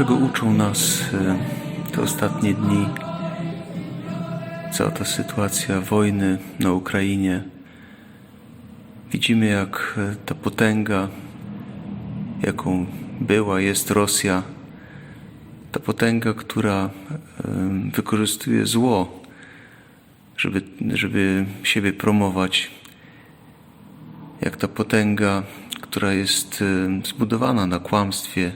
Czego uczą nas e, te ostatnie dni? Cała ta sytuacja wojny na Ukrainie. Widzimy, jak e, ta potęga, jaką była, jest Rosja, ta potęga, która e, wykorzystuje zło, żeby, żeby siebie promować, jak ta potęga, która jest e, zbudowana na kłamstwie,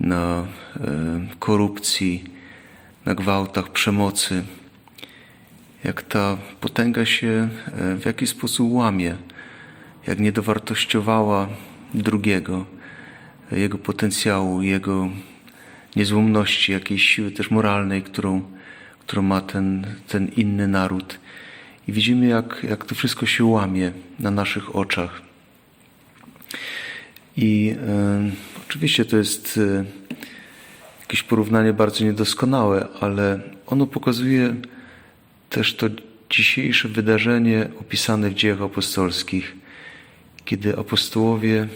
na e, korupcji, na gwałtach, przemocy, jak ta potęga się e, w jakiś sposób łamie, jak nie dowartościowała drugiego, jego potencjału, jego niezłomności, jakiejś siły też moralnej, którą, którą ma ten, ten inny naród. I widzimy, jak, jak to wszystko się łamie na naszych oczach. I e, oczywiście to jest e, jakieś porównanie bardzo niedoskonałe, ale ono pokazuje też to dzisiejsze wydarzenie opisane w dziejach apostolskich, kiedy apostołowie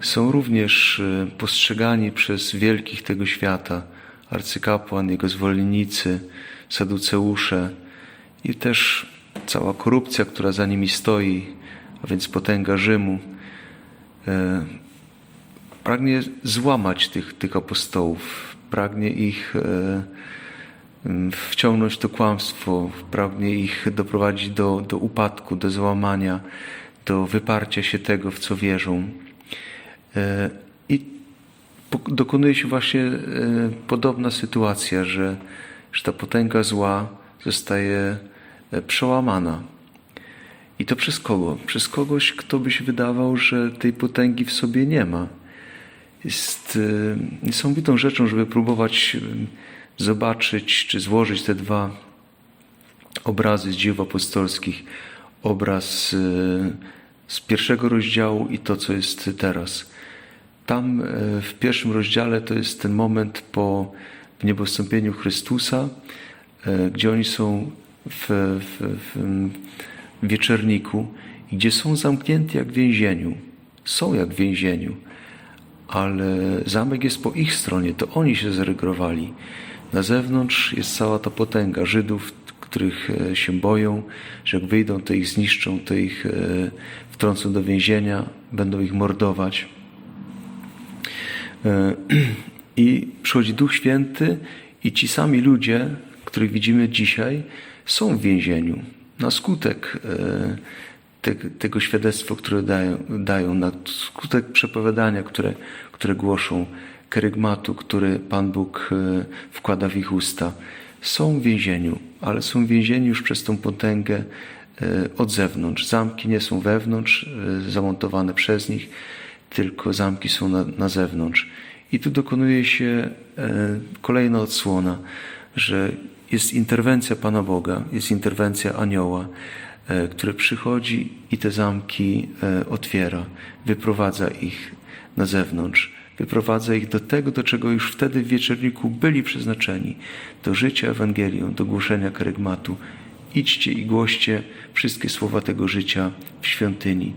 są również e, postrzegani przez wielkich tego świata, arcykapłan, jego zwolennicy, saduceusze i też cała korupcja, która za nimi stoi, a więc potęga Rzymu, e, pragnie złamać tych, tych apostołów, pragnie ich e, wciągnąć w to kłamstwo, pragnie ich doprowadzić do, do upadku, do załamania, do wyparcia się tego, w co wierzą. Dokonuje się właśnie e, podobna sytuacja, że, że ta potęga zła zostaje e, przełamana. I to przez kogo? Przez kogoś, kto by się wydawał, że tej potęgi w sobie nie ma. Jest e, niesamowitą rzeczą, żeby próbować zobaczyć czy złożyć te dwa obrazy z dzieł apostolskich. Obraz z pierwszego rozdziału i to, co jest teraz. Tam e, w pierwszym rozdziale to jest ten moment po niebostąpieniu Chrystusa, e, gdzie oni są w, w, w wieczerniku, gdzie są zamknięci jak w więzieniu. Są jak w więzieniu, ale zamek jest po ich stronie, to oni się zaregrowali. Na zewnątrz jest cała ta potęga Żydów, których e, się boją, że jak wyjdą, to ich zniszczą, to ich wtrącą do więzienia, będą ich mordować. E, I przychodzi Duch Święty i ci sami ludzie, których widzimy dzisiaj, są w więzieniu na skutek e, te, tego świadectwa, które dają, dają, na skutek przepowiadania, które, które głoszą, kerygmatu, który Pan Bóg e, wkłada w ich usta. Są w więzieniu, ale są w więzieniu już przez tą potęgę od zewnątrz. Zamki nie są wewnątrz, zamontowane przez nich, tylko zamki są na, na zewnątrz. I tu dokonuje się e, kolejna odsłona, że jest interwencja Pana Boga, jest interwencja anioła, e, który przychodzi i te zamki e, otwiera, wyprowadza ich na zewnątrz, wyprowadza ich do tego, do czego już wtedy w wieczorniku byli przeznaczeni, do życia Ewangelią, do głoszenia karygmatu. Idźcie i głoście wszystkie słowa tego życia w świątyni.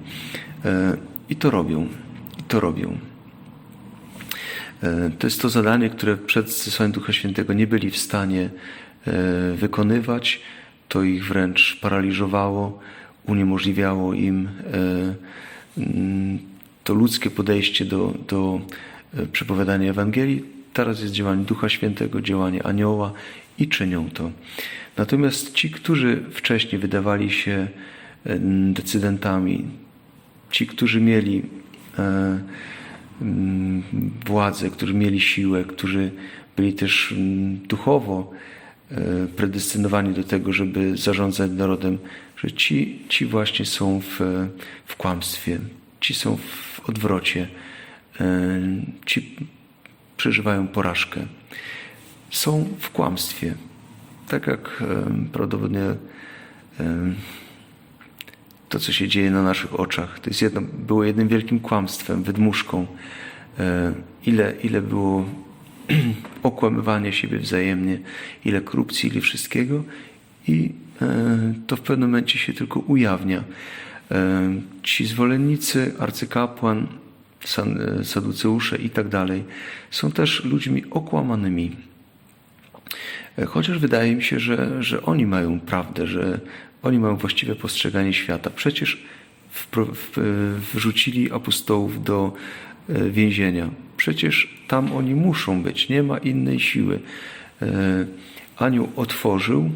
I to robią, to robią. E, To jest to zadanie, które przed zesłaniem Ducha Świętego nie byli w stanie e, wykonywać. To ich wręcz paraliżowało, uniemożliwiało im e, mm, to ludzkie podejście do, do przepowiadania Ewangelii. Teraz jest działanie Ducha Świętego, działanie anioła i czynią to. Natomiast ci, którzy wcześniej wydawali się decydentami, ci, którzy mieli władzę, którzy mieli siłę, którzy byli też mm, duchowo e, predestynowani do tego, żeby zarządzać narodem, że ci, ci właśnie są w, w kłamstwie, ci są w odwrocie, e, ci przeżywają porażkę. Są w kłamstwie. Tak jak e, prawdopodobnie e, to, co się dzieje na naszych oczach. To jest jedno, było jednym wielkim kłamstwem, wydmuszką. E, Ile, ile było okłamywania siebie wzajemnie, ile korupcji, ile wszystkiego. I e, to w pewnym momencie się tylko ujawnia. E, Ci zwolennicy, arcykapłan, saduceusze i tak dalej, są też ludźmi okłamanymi. Chociaż wydaje mi się, że, że oni mają prawdę, że oni mają właściwe postrzeganie świata. Przecież wrzucili apostołów do e, więzienia. Przecież tam oni muszą być, nie ma innej siły. E, Anioł otworzył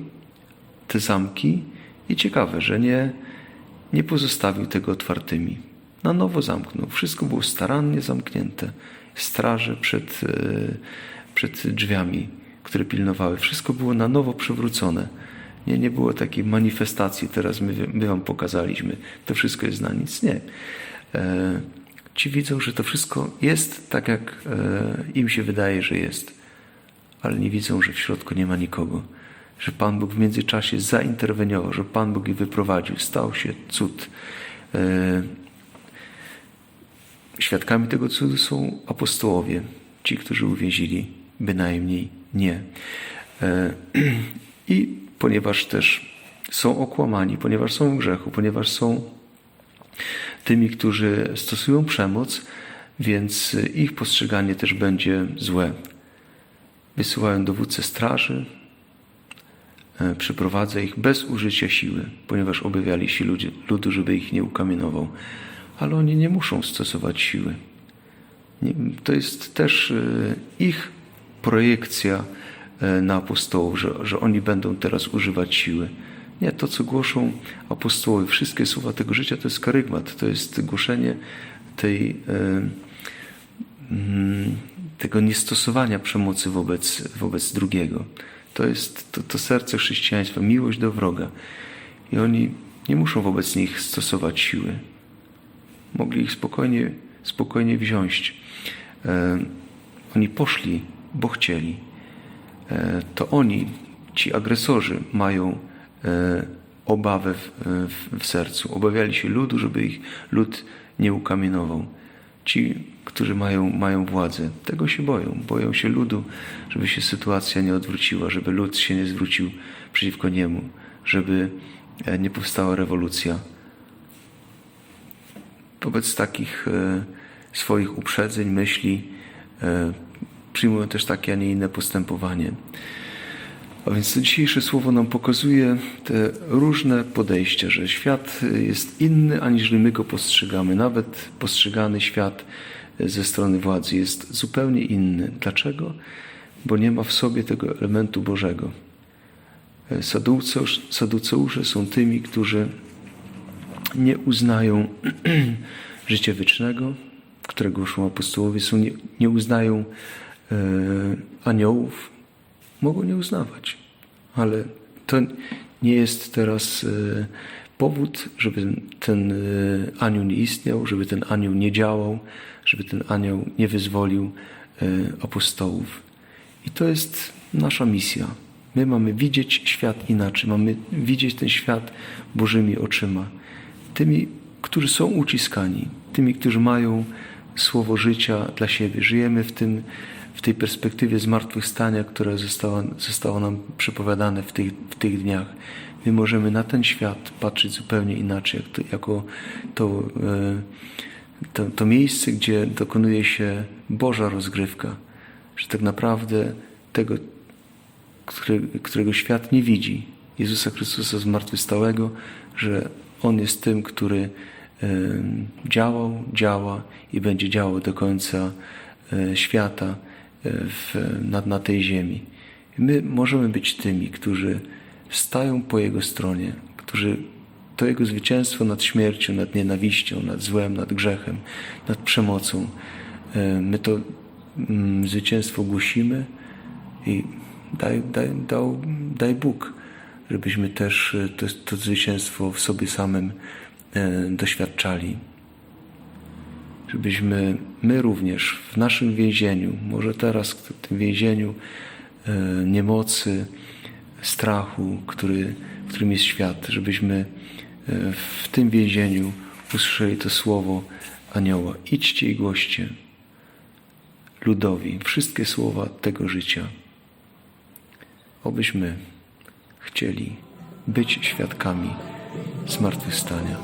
te zamki i ciekawe, że nie, nie pozostawił tego otwartymi. Na nowo zamknął. Wszystko było starannie zamknięte. Straże przed, e, przed drzwiami, które pilnowały. Wszystko było na nowo przywrócone. Nie, nie było takiej manifestacji, teraz my, my wam pokazaliśmy, to wszystko jest na nic. Nie. E, ci widzą, że to wszystko jest tak, jak e, im się wydaje, że jest, ale nie widzą, że w środku nie ma nikogo. Że Pan Bóg w międzyczasie zainterweniował, że Pan Bóg ich wyprowadził, stał się cud. E, Świadkami tego cudu są apostołowie, ci, którzy uwięzili, bynajmniej nie. E, I ponieważ też są okłamani, ponieważ są w grzechu, ponieważ są tymi, którzy stosują przemoc, więc ich postrzeganie też będzie złe. Wysyłają dowódcę straży, e, przyprowadza ich bez użycia siły, ponieważ obawiali się ludzie, ludu, żeby ich nie ukamienował. Ale oni nie muszą stosować siły. To jest też e, ich projekcja na apostołów, że, że oni będą teraz używać siły. Nie, to co głoszą apostołowie, wszystkie słowa tego życia to jest karygmat, to jest głoszenie tej, e, mm, tego niestosowania przemocy wobec, wobec drugiego. To jest to, to serce chrześcijaństwa, miłość do wroga. I oni nie muszą wobec nich stosować siły. Mogli ich spokojnie, spokojnie wziąć. E, oni poszli, bo chcieli. E, to oni, ci agresorzy, mają e, obawę w, w, w sercu. Obawiali się ludu, żeby ich lud nie ukamienował. Ci, którzy mają, mają władzę, tego się boją. Boją się ludu, żeby się sytuacja nie odwróciła, żeby lud się nie zwrócił przeciwko niemu, żeby e, nie powstała rewolucja. Wobec takich e, swoich uprzedzeń, myśli e, przyjmują też takie, a nie inne postępowanie. A więc to dzisiejsze słowo nam pokazuje te różne podejścia, że świat jest inny, aniżeli my go postrzegamy. Nawet postrzegany świat ze strony władzy jest zupełnie inny. Dlaczego? Bo nie ma w sobie tego elementu Bożego. Saduceusz, saduceusze są tymi, którzy nie uznają życia wiecznego, które głoszą apostołowie, są, nie, nie uznają aniołów, mogą nie uznawać, ale to nie jest teraz e, powód, żeby ten e, anioł nie istniał, żeby ten anioł nie działał, żeby ten anioł nie wyzwolił e, apostołów. I to jest nasza misja. My mamy widzieć świat inaczej, mamy widzieć ten świat Bożymi oczyma. Tymi, którzy są uciskani, tymi, którzy mają słowo życia dla siebie. Żyjemy w, tym, w tej perspektywie zmartwychwstania, która została, została nam przepowiadane w tych, w tych dniach. My możemy na ten świat patrzeć zupełnie inaczej, jak to, jako to, e, to, to miejsce, gdzie dokonuje się Boża rozgrywka. Że tak naprawdę tego, którego świat nie widzi, Jezusa Chrystusa zmartwychwstałego, że On jest tym, który e, działał, działa i będzie działał do końca e, świata w, na, na tej ziemi. My możemy być tymi, którzy stają po Jego stronie, którzy to Jego zwycięstwo nad śmiercią, nad nienawiścią, nad złem, nad grzechem, nad przemocą. e, My to mm, zwycięstwo głosimy i daj, daj, dał, daj Bóg, żebyśmy też e, to, to zwycięstwo w sobie samym e, doświadczali. Żebyśmy my również w naszym więzieniu, może teraz w tym więzieniu e, niemocy, strachu, który, w którym jest świat, żebyśmy e, w tym więzieniu usłyszeli to słowo anioła. Idźcie i głoście ludowi wszystkie słowa tego życia. Obyśmy chcieli być świadkami zmartwychwstania.